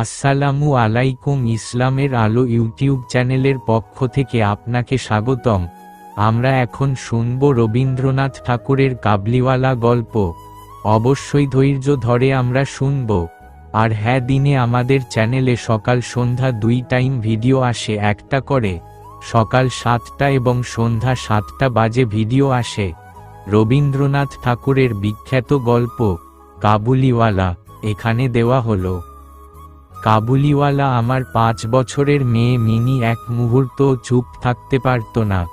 আসসালামু আলাইকুম ইসলামের আলো ইউটিউব চ্যানেলের পক্ষ থেকে আপনাকে স্বাগতম। আমরা এখন শুনব রবীন্দ্রনাথ ঠাকুরের কাবলিওয়ালা গল্প। অবশ্যই ধৈর্য ধরে আমরা শুনব। আর হ্যাঁ দিনে আমাদের চ্যানেলে সকাল সন্ধ্যা দুই টাইম ভিডিও আসে, একটা করে সকাল সাতটা এবং সন্ধ্যা সাতটা বাজে ভিডিও আসে। রবীন্দ্রনাথ ঠাকুরের বিখ্যাত গল্প, কাবুলিওয়ালা, এখানে দেওয়া হলো। কাবুলিওয়ালা আমার পাঁচ বছরের মেয়ে মিনি এক মুহূর্ত চুপ থাকতে পারত না।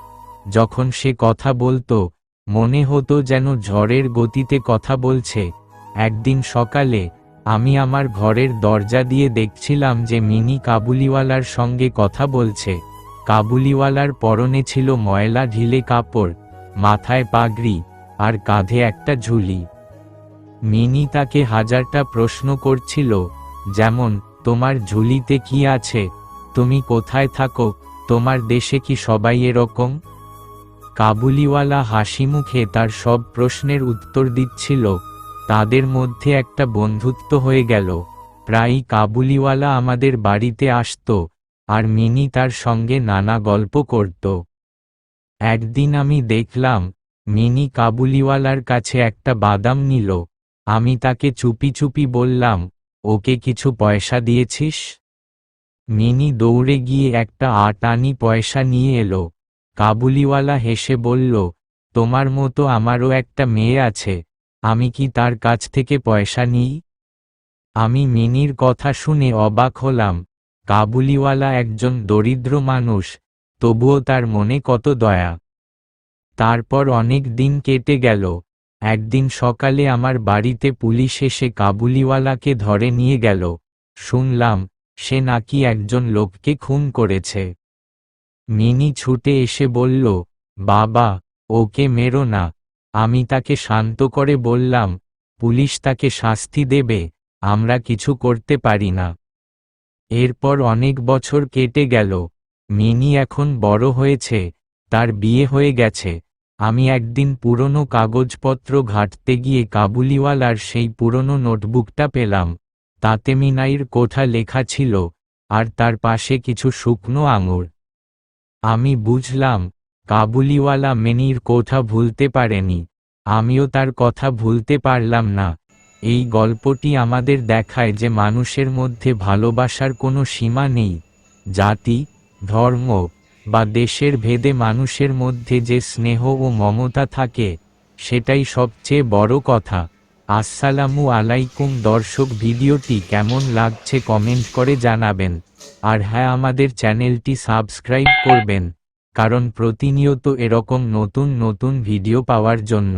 যখন সে কথা বলতো, মনে হতো যেন ঝড়ের গতিতে কথা বলছে। একদিন সকালে, আমি আমার ঘরের দরজা দিয়ে দেখছিলাম যে মিনি কাবুলিওয়ালার সঙ্গে কথা বলছে। কাবুলিওয়ালার পরনে ছিল ময়লা ঢিলে কাপড়, মাথায় পাগড়ি, আর কাঁধে একটা ঝুলি। মিনি তাকে হাজারটা প্রশ্ন করছিল, যেমন তোমার ঝুলিতে কি আছে? তুমি কোথায় থাকো? তোমার দেশে কি সবাই এরকম? কাবুলিওয়ালা হাসি মুখে তার সব প্রশ্নের উত্তর দিচ্ছিল। তাদের মধ্যে একটা বন্ধুত্ব হয়ে গেল। প্রায়ই কাবুলিওয়ালা আমাদের বাড়িতে আসতো, আর মিনি তার সঙ্গে নানা গল্প করত। একদিন আমি দেখলাম, মিনি কাবুলিওয়ালার কাছে একটা বাদাম নিল। আমি তাকে চুপি চুপি বললাম ওকে কিছু পয়সা দিয়েছিস? মিনি দৌড়ে গিয়ে একটা আটানি পয়সা নিয়ে এলো। কাবুলিওয়ালা হেসে বলল, তোমার মতো আমারও একটা মেয়ে আছে, আমি কি তার কাছ থেকে পয়সা নিই? আমি মিনির কথা শুনে অবাক হলাম। কাবুলিওয়ালা একজন দরিদ্র মানুষ, তবুও তার মনে কত দয়া। তারপর অনেক দিন কেটে গেল। একদিন সকালে আমার বাড়িতে পুলিশ এসে কাবুলিওয়ালাকে ধরে নিয়ে গেল। শুনলাম, সে নাকি একজন লোককে খুন করেছে। মিনি ছুটে এসে বলল, বাবা, ওকে মেরো না। আমি তাকে শান্ত করে বললাম, পুলিশ তাকে শাস্তি দেবে, আমরা কিছু করতে পারি না। এরপর অনেক বছর কেটে গেল। মিনি এখন বড় হয়েছে, তার বিয়ে হয়ে গেছে। আমি একদিন পুরনো কাগজপত্র ঘাটতে গিয়ে কাবুলিওয়ালার সেই পুরনো নোটবুকটা পেলাম। তাতে মিনাইর কোঠা লেখা ছিল, আর তার পাশে কিছু শুকনো আঙুর। আমি বুঝলাম, কাবুলিওয়ালা মেনির কোঠা ভুলতে পারেনি। আমিও তার কথা ভুলতে পারলাম না। এই গল্পটি আমাদের দেখায় যে মানুষের মধ্যে ভালোবাসার কোনো সীমা নেই। জাতি, ধর্ম বা দেশের ভেদে মানুষের মধ্যে যে স্নেহ ও মমতা থাকে, সেটাই সবচেয়ে বড় কথা। আসসালামু আলাইকুম দর্শক, ভিডিওটি কেমন লাগছে কমেন্ট করে জানাবেন। আর হ্যাঁ আমাদের চ্যানেলটি সাবস্ক্রাইব করবেন, কারণ প্রতিনিয়ত এরকম নতুন নতুন ভিডিও পাওয়ার জন্য।